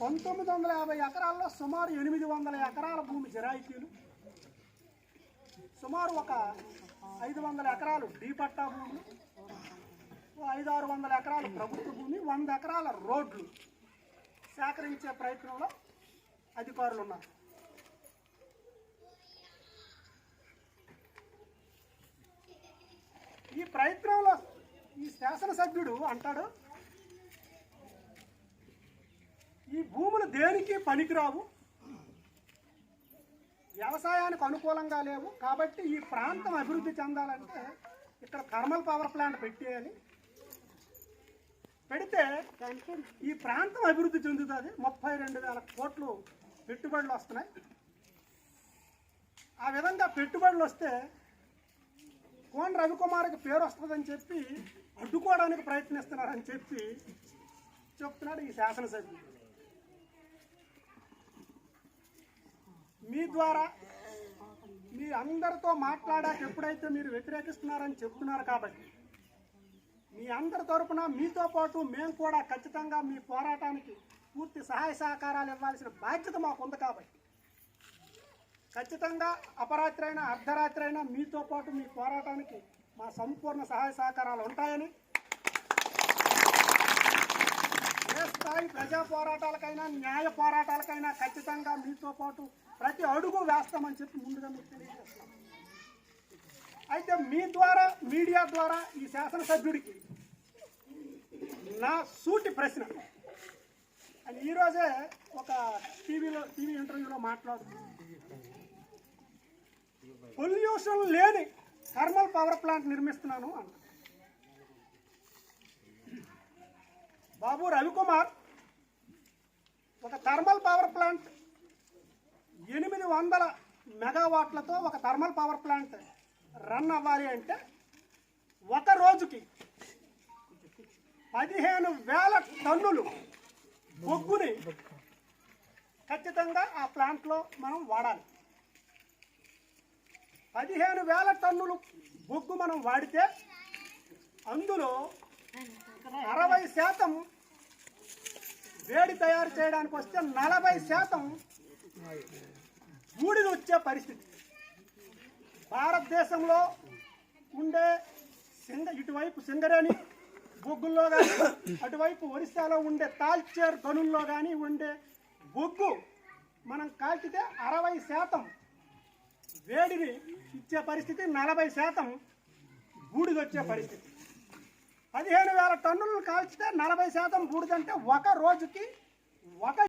పంతొమ్మిది వందల యాభై ఎకరాల్లో సుమారు ఎనిమిది వందల ఎకరాల భూమి జరాయితీలు. సుమారు ఒక ఐదు వందల ఎకరాలు డీ పట్టా భూములు ఐదు ఆరు వందల ఎకరాలు ప్రభుత్వ భూమి వంద ఎకరాల రోడ్లు సేకరించే ప్రయత్నంలో అధికారులు ఉన్నారు. ఈ ప్రయత్నంలో ఈ శాసనసభ్యుడు అంటాడు ఈ భూములు దేనికి పనికిరావు? వ్యవసాయానికి అనుకూలంగా లేవు. కాబట్టి ఈ ప్రాంతం అభివృద్ధి చెందాలంటే ఇక్కడ థర్మల్ పవర్ ప్లాంట్ పెట్టేయాలి. పెడితే ఈ ప్రాంతం అభివృద్ధి చెందుతుంది. ముప్పై రెండు వేల కోట్లు పెట్టుబడులు వస్తున్నాయి. ఆ విధంగా పెట్టుబడులు వస్తే కోన్ రవికుమార్కి పేరు వస్తుందని చెప్పి అడ్డుకోవడానికి ప్రయత్నిస్తున్నారని చెప్పి చెప్తున్నాడు ఈ శాసనసభ్యుడు. మీ ద్వారా మీ అందరితో మాట్లాడాక ఎప్పుడైతే మీరు వ్యతిరేకిస్తున్నారని చెప్తున్నారు కాబట్టి మీ అందరి తరపున మీతో పాటు మేము కూడా ఖచ్చితంగా మీ పోరాటానికి పూర్తి సహాయ సహకారాలు ఇవ్వాల్సిన బాధ్యత మాకు ఉంది కాబట్టి ఖచ్చితంగా అపరాత్రి అయినా అర్ధరాత్రి అయినా మీతో పాటు మీ పోరాటానికి మా సంపూర్ణ సహాయ సహకారాలు ఉంటాయని ఏ స్థాయి ప్రజా పోరాటాలకైనా న్యాయ పోరాటాలకైనా ఖచ్చితంగా మీతో పాటు ప్రతి అడుగు వేస్తామని చెప్పి ముందుగా మీకు తెలియజేస్తున్నాం అయితే మీ ద్వారా మీడియా ద్వారా ఈ శాసనసభ్యుడికి నా సూటి ప్రశ్న. అని ఈరోజే ఒక టీవీలో టీవీ ఇంటర్వ్యూలో మాట్లాడుతూ పొల్యూషన్ లేని థర్మల్ పవర్ ప్లాంట్ నిర్మిస్తున్నాను అన్న బాబు రవికుమార్ ఒక థర్మల్ పవర్ ప్లాంట్ ఎనిమిది వందల మెగావాట్లతో ఒక థర్మల్ పవర్ ప్లాంట్ రన్ అవ్వాలి అంటే ఒక రోజుకి పదిహేను వేల టన్నులు బొగ్గుని ఖచ్చితంగా ఆ ప్లాంట్లో మనం వాడాలి. పదిహేను వేల టన్నులు బొగ్గు మనం వాడితే అందులో అరవై శాతం వేడి తయారు చేయడానికి వస్తే నలభై శాతం బూడిద వచ్చే పరిస్థితి. భారతదేశంలో ఉండే సింగ ఇటువైపు సింగరేణి బొగ్గుల్లో కానీ అటువైపు ఒరిస్సాలో ఉండే తాల్చేర్ గనుల్లో కానీ ఉండే బొగ్గు మనం కాల్చితే అరవై శాతం వేడిని ఇచ్చే పరిస్థితి నలభై శాతం బూడిదొచ్చే పరిస్థితి. పదిహేను వేల టన్నులను కాల్చితే నలభై శాతం బూడిదంటే ఒక రోజుకి ఒక